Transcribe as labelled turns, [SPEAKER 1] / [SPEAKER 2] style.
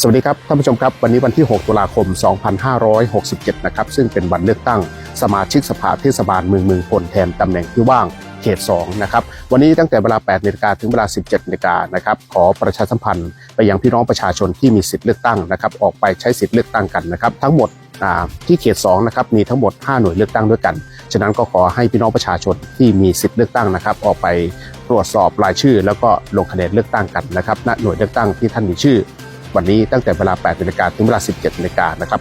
[SPEAKER 1] สวัสดีครับท่านผู้ชมครับ วันนี้วันที่ 6 ตุลาคม 2567 นะครับ ซึ่งเป็นวันเลือกตั้งสมาชิกสภาเทศบาลเมืองเมืองพลแทนตำแหน่งที่ว่างเขต2นะครับวันนี้ตั้งแต่เวลา 8นาฬิกาถึงเวลา 17นาฬิกานะครับขอประชาสัมพันธ์ไปยังพี่น้องประชาชนที่มีสิทธิ์เลือกตั้งนะครับออกไปใช้สิทธิ์เลือกตั้งกันนะครับทั้งหมดที่เขต2นะครับมีทั้งหมด 5 หน่วยเลือกตั้งด้วยกัน ฉะนั้นก็ขอให้พี่น้องประชาชนที่มีสิทธิ์เลือกตั้งนะครับออกไปตรวจสอบรายชื่อ แล้วก็ลงคะแนนเลือกตั้งกันนะครับณหน่วยเลือกตั้งที่ท่านมีชื่อ วันนี้ตั้งแต่เวลา8นาฬิกาถึงเวลา 17นาฬิกานะครับ